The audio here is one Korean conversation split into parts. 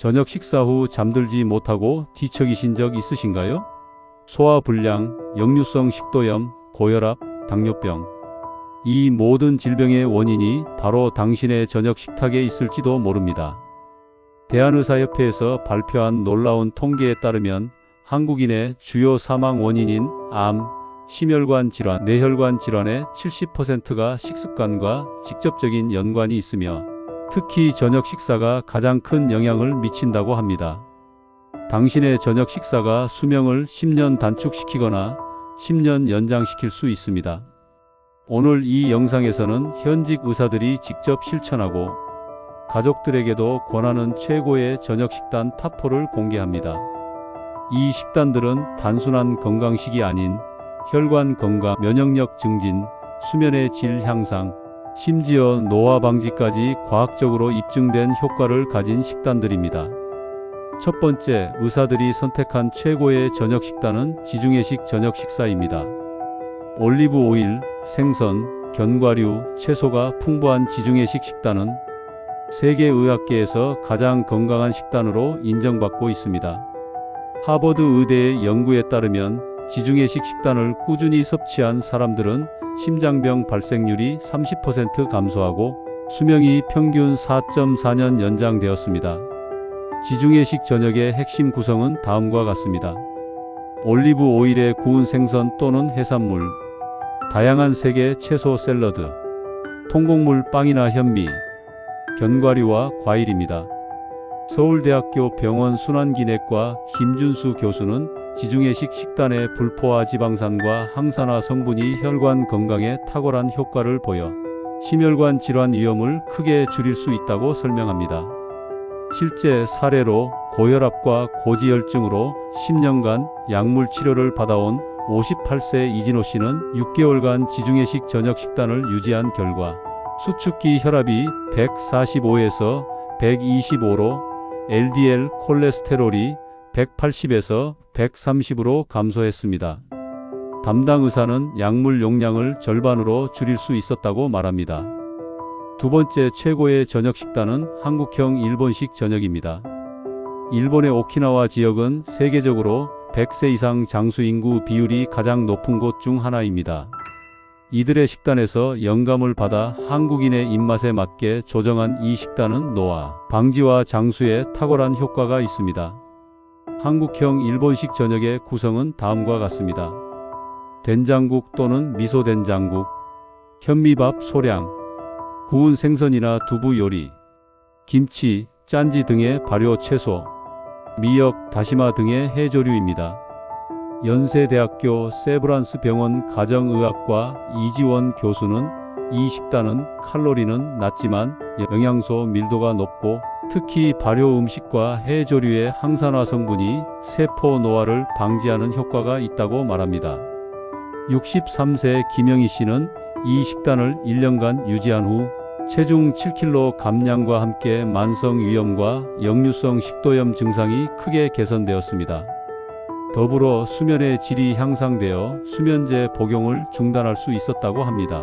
저녁 식사 후 잠들지 못하고 뒤척이신 적 있으신가요? 소화불량, 역류성 식도염, 고혈압, 당뇨병. 이 모든 질병의 원인이 바로 당신의 저녁 식탁에 있을지도 모릅니다. 대한의사협회에서 발표한 놀라운 통계에 따르면 한국인의 주요 사망 원인인 암, 심혈관 질환, 뇌혈관 질환의 70%가 식습관과 직접적인 연관이 있으며 특히 저녁 식사가 가장 큰 영향을 미친다고 합니다. 당신의 저녁 식사가 수명을 10년 단축시키거나 10년 연장시킬 수 있습니다. 오늘 이 영상에서는 현직 의사들이 직접 실천하고 가족들에게도 권하는 최고의 저녁 식단 탑4를 공개합니다. 이 식단들은 단순한 건강식이 아닌 혈관 건강, 면역력 증진, 수면의 질 향상, 심지어 노화 방지까지 과학적으로 입증된 효과를 가진 식단들입니다. 첫 번째, 의사들이 선택한 최고의 저녁 식단은 지중해식 저녁 식사입니다. 올리브 오일, 생선, 견과류, 채소가 풍부한 지중해식 식단은 세계의학계에서 가장 건강한 식단으로 인정받고 있습니다. 하버드 의대의 연구에 따르면 지중해식 식단을 꾸준히 섭취한 사람들은 심장병 발생률이 30% 감소하고 수명이 평균 4.4년 연장되었습니다. 지중해식 저녁의 핵심 구성은 다음과 같습니다. 올리브 오일에 구운 생선 또는 해산물, 다양한 색의 채소 샐러드, 통곡물 빵이나 현미, 견과류와 과일입니다. 서울대학교 병원 순환기내과 김준수 교수는 지중해식 식단의 불포화 지방산과 항산화 성분이 혈관 건강에 탁월한 효과를 보여 심혈관 질환 위험을 크게 줄일 수 있다고 설명합니다. 실제 사례로 고혈압과 고지혈증으로 10년간 약물 치료를 받아온 58세 이진호 씨는 6개월간 지중해식 저녁 식단을 유지한 결과 수축기 혈압이 145에서 125로 LDL 콜레스테롤이 180에서 130으로 감소했습니다. 담당 의사는 약물 용량을 절반으로 줄일 수 있었다고 말합니다. 두 번째 최고의 저녁 식단은 한국형 일본식 저녁입니다. 일본의 오키나와 지역은 세계적으로 100세 이상 장수 인구 비율이 가장 높은 곳 중 하나입니다. 이들의 식단에서 영감을 받아 한국인의 입맛에 맞게 조정한 이 식단은 노화, 방지와 장수에 탁월한 효과가 있습니다. 한국형 일본식 저녁의 구성은 다음과 같습니다. 된장국 또는 미소 된장국, 현미밥 소량, 구운 생선이나 두부 요리, 김치, 짠지 등의 발효 채소, 미역, 다시마 등의 해조류입니다. 연세대학교 세브란스 병원 가정의학과 이지원 교수는 이 식단은 칼로리는 낮지만 영양소 밀도가 높고 특히 발효 음식과 해조류의 항산화 성분이 세포 노화를 방지하는 효과가 있다고 말합니다. 63세 김영희 씨는 이 식단을 1년간 유지한 후 체중 7kg 감량과 함께 만성 위염과 역류성 식도염 증상이 크게 개선되었습니다. 더불어 수면의 질이 향상되어 수면제 복용을 중단할 수 있었다고 합니다.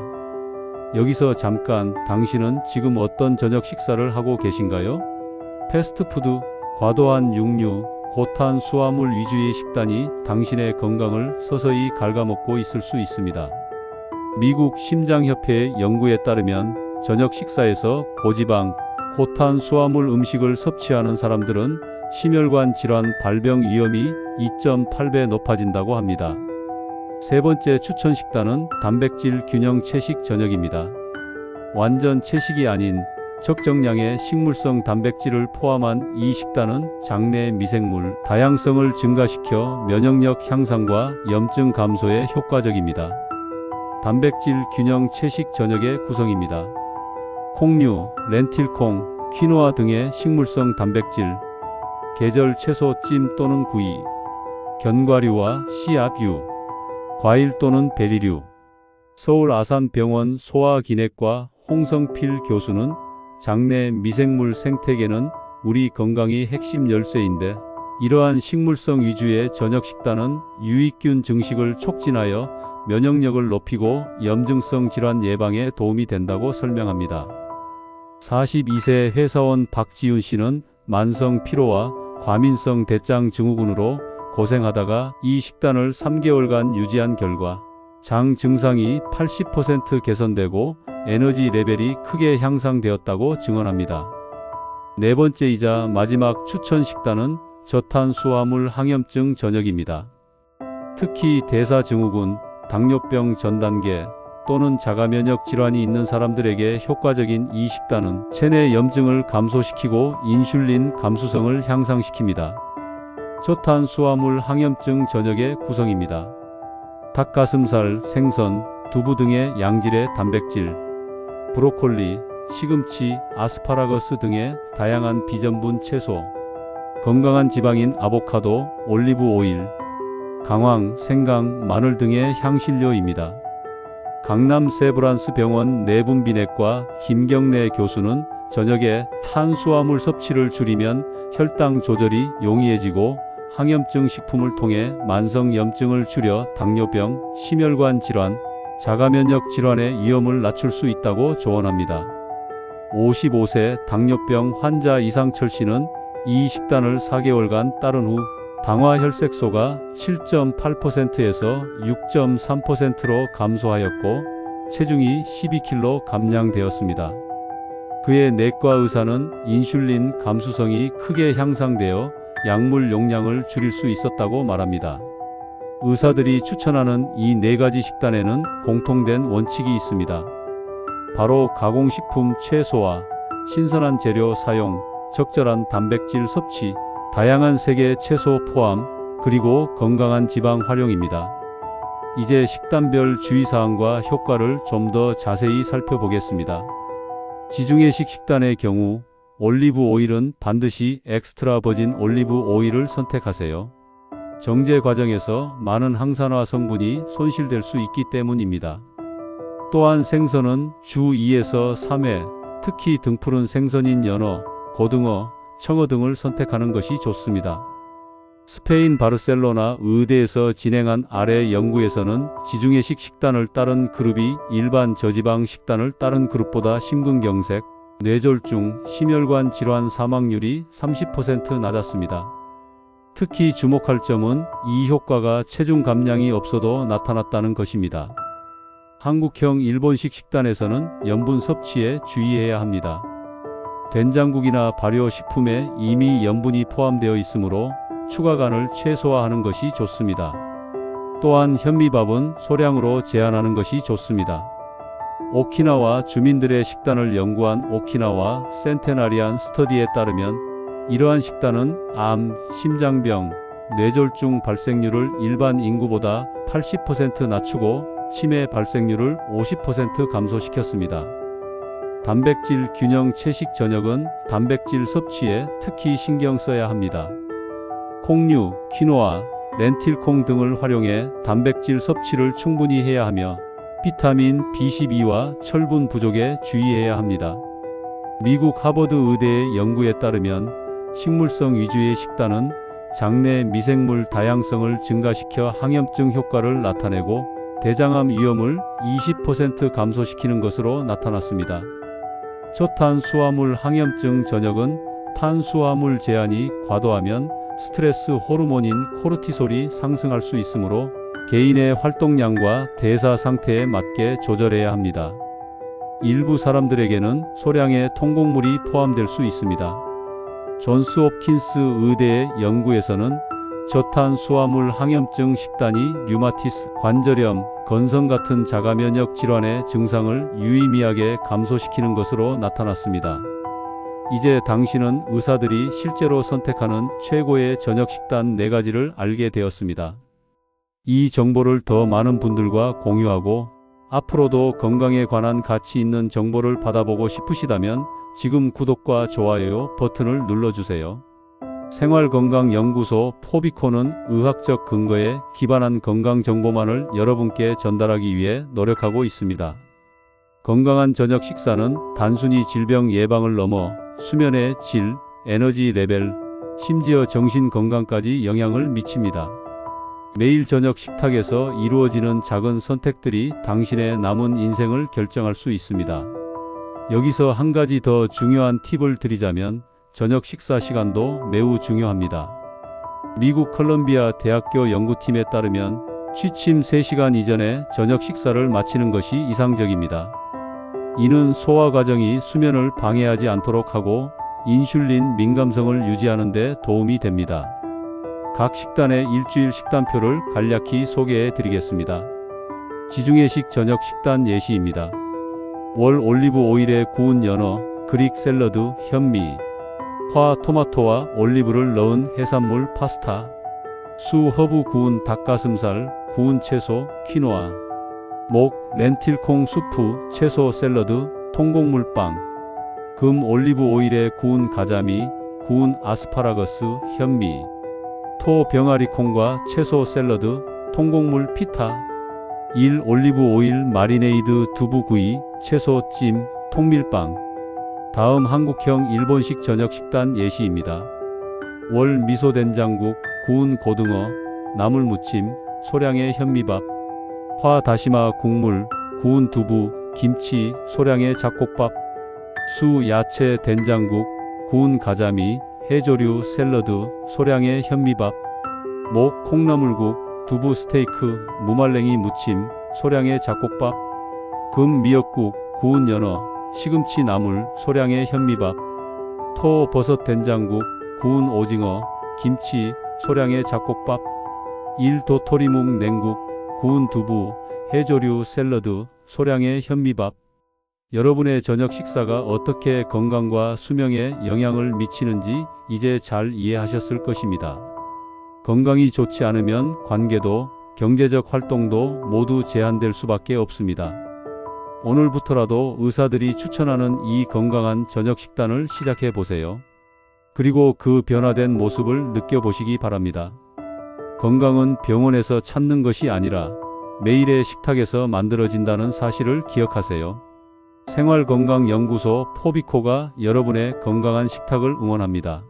여기서 잠깐 당신은 지금 어떤 저녁 식사를 하고 계신가요? 패스트푸드, 과도한 육류, 고탄 수화물 위주의 식단이 당신의 건강을 서서히 갉아먹고 있을 수 있습니다. 미국 심장협회의 연구에 따르면 저녁 식사에서 고지방, 고탄 수화물 음식을 섭취하는 사람들은 심혈관 질환 발병 위험이 2.8배 높아진다고 합니다. 세 번째 추천 식단은 단백질 균형 채식 저녁입니다. 완전 채식이 아닌 적정량의 식물성 단백질을 포함한 이 식단은 장내 미생물 다양성을 증가시켜 면역력 향상과 염증 감소에 효과적입니다. 단백질 균형 채식 저녁의 구성입니다. 콩류, 렌틸콩, 퀴노아 등의 식물성 단백질, 계절 채소 찜 또는 구이, 견과류와 씨앗류, 과일 또는 베리류. 서울 아산병원 소아기내과 홍성필 교수는 장내 미생물 생태계는 우리 건강이 핵심 열쇠인데 이러한 식물성 위주의 저녁 식단은 유익균 증식을 촉진하여 면역력을 높이고 염증성 질환 예방에 도움이 된다고 설명합니다. 42세 회사원 박지윤 씨는 만성 피로와 과민성 대장 증후군으로 고생하다가 이 식단을 3개월간 유지한 결과 장 증상이 80% 개선되고 에너지 레벨이 크게 향상되었다고 증언합니다. 네 번째이자 마지막 추천 식단은 저탄수화물 항염증 저녁입니다. 특히 대사증후군, 당뇨병 전 단계 또는 자가면역 질환이 있는 사람들에게 효과적인 이 식단은 체내 염증을 감소시키고 인슐린 감수성을 향상시킵니다. 저탄수화물 항염증 저녁의 구성입니다. 닭가슴살, 생선, 두부 등의 양질의 단백질, 브로콜리, 시금치, 아스파라거스 등의 다양한 비전분 채소, 건강한 지방인 아보카도, 올리브 오일, 강황, 생강, 마늘 등의 향신료입니다. 강남 세브란스 병원 내분비내과 김경래 교수는 저녁에 탄수화물 섭취를 줄이면 혈당 조절이 용이해지고 항염증 식품을 통해 만성 염증을 줄여 당뇨병, 심혈관 질환, 자가면역 질환의 위험을 낮출 수 있다고 조언합니다. 55세 당뇨병 환자 이상철 씨는 이 식단을 4개월간 따른 후 당화 혈색소가 7.8%에서 6.3%로 감소하였고 체중이 12kg 감량되었습니다. 그의 내과 의사는 인슐린 감수성이 크게 향상되어 약물 용량을 줄일 수 있었다고 말합니다. 의사들이 추천하는 이 네 가지 식단에는 공통된 원칙이 있습니다. 바로 가공식품 최소화, 신선한 재료 사용, 적절한 단백질 섭취, 다양한 색의 채소 포함, 그리고 건강한 지방 활용입니다. 이제 식단별 주의사항과 효과를 좀 더 자세히 살펴보겠습니다. 지중해식 식단의 경우 올리브 오일은 반드시 엑스트라 버진 올리브 오일을 선택하세요. 정제 과정에서 많은 항산화 성분이 손실될 수 있기 때문입니다. 또한 생선은 주 2에서 3회, 특히 등푸른 생선인 연어, 고등어, 청어 등을 선택하는 것이 좋습니다. 스페인 바르셀로나 의대에서 진행한 아래 연구에서는 지중해식 식단을 따른 그룹이 일반 저지방 식단을 따른 그룹보다 심근경색, 뇌졸중, 심혈관 질환 사망률이 30% 낮았습니다. 특히 주목할 점은 이 효과가 체중 감량이 없어도 나타났다는 것입니다. 한국형 일본식 식단에서는 염분 섭취에 주의해야 합니다. 된장국이나 발효식품에 이미 염분이 포함되어 있으므로 추가 간을 최소화하는 것이 좋습니다. 또한 현미밥은 소량으로 제한하는 것이 좋습니다. 오키나와 주민들의 식단을 연구한 오키나와 센테나리안 스터디에 따르면 이러한 식단은 암, 심장병, 뇌졸중 발생률을 일반 인구보다 80% 낮추고 치매 발생률을 50% 감소시켰습니다. 단백질 균형 채식 저녁은 단백질 섭취에 특히 신경 써야 합니다. 콩류, 키노아, 렌틸콩 등을 활용해 단백질 섭취를 충분히 해야 하며 비타민 B12와 철분 부족에 주의해야 합니다. 미국 하버드 의대의 연구에 따르면 식물성 위주의 식단은 장내 미생물 다양성을 증가시켜 항염증 효과를 나타내고 대장암 위험을 20% 감소시키는 것으로 나타났습니다. 저탄수화물 항염증 저녁은 탄수화물 제한이 과도하면 스트레스 호르몬인 코르티솔이 상승할 수 있으므로 개인의 활동량과 대사 상태에 맞게 조절해야 합니다. 일부 사람들에게는 소량의 통곡물이 포함될 수 있습니다. 존스 홉킨스 의대의 연구에서는 저탄 수화물 항염증 식단이 류마티스, 관절염, 건성 같은 자가 면역 질환의 증상을 유의미하게 감소시키는 것으로 나타났습니다. 이제 당신은 의사들이 실제로 선택하는 최고의 저녁 식단 4가지를 알게 되었습니다. 이 정보를 더 많은 분들과 공유하고 앞으로도 건강에 관한 가치 있는 정보를 받아보고 싶으시다면 지금 구독과 좋아요 버튼을 눌러주세요. 생활건강연구소 포비코는 의학적 근거에 기반한 건강 정보만을 여러분께 전달하기 위해 노력하고 있습니다. 건강한 저녁 식사는 단순히 질병 예방을 넘어 수면의 질, 에너지 레벨, 심지어 정신 건강까지 영향을 미칩니다. 매일 저녁 식탁에서 이루어지는 작은 선택들이 당신의 남은 인생을 결정할 수 있습니다. 여기서 한 가지 더 중요한 팁을 드리자면 저녁 식사 시간도 매우 중요합니다. 미국 컬럼비아 대학교 연구팀에 따르면 취침 3시간 이전에 저녁 식사를 마치는 것이 이상적입니다. 이는 소화 과정이 수면을 방해하지 않도록 하고 인슐린 민감성을 유지하는 데 도움이 됩니다. 각 식단의 일주일 식단표를 간략히 소개해 드리겠습니다. 지중해식 저녁 식단 예시입니다. 월 올리브 오일에 구운 연어, 그릭 샐러드, 현미, 화 토마토와 올리브를 넣은 해산물 파스타, 수 허브 구운 닭가슴살, 구운 채소, 퀴노아, 목, 렌틸콩 수프, 채소 샐러드, 통곡물빵, 금 올리브 오일에 구운 가자미, 구운 아스파라거스, 현미, 토 병아리 콩과 채소 샐러드, 통곡물 피타, 1 올리브 오일 마리네이드 두부 구이, 채소 찜, 통밀빵. 다음 한국형 일본식 저녁 식단 예시입니다. 월 미소 된장국, 구운 고등어, 나물 무침, 소량의 현미밥, 화 다시마 국물, 구운 두부, 김치, 소량의 잡곡밥, 수 야채 된장국, 구운 가자미, 해조류 샐러드, 소량의 현미밥, 목 콩나물국, 두부 스테이크, 무말랭이 무침, 소량의 잡곡밥, 금 미역국, 구운 연어, 시금치 나물, 소량의 현미밥, 토 버섯 된장국, 구운 오징어, 김치, 소량의 잡곡밥, 일 도토리묵 냉국, 구운 두부, 해조류 샐러드, 소량의 현미밥. 여러분의 저녁 식사가 어떻게 건강과 수명에 영향을 미치는지 이제 잘 이해하셨을 것입니다. 건강이 좋지 않으면 관계도 경제적 활동도 모두 제한될 수밖에 없습니다. 오늘부터라도 의사들이 추천하는 이 건강한 저녁 식단을 시작해 보세요. 그리고 그 변화된 모습을 느껴보시기 바랍니다. 건강은 병원에서 찾는 것이 아니라 매일의 식탁에서 만들어진다는 사실을 기억하세요. 생활건강연구소 포비코가 여러분의 건강한 식탁을 응원합니다.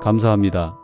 감사합니다.